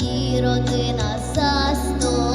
і родина за сто.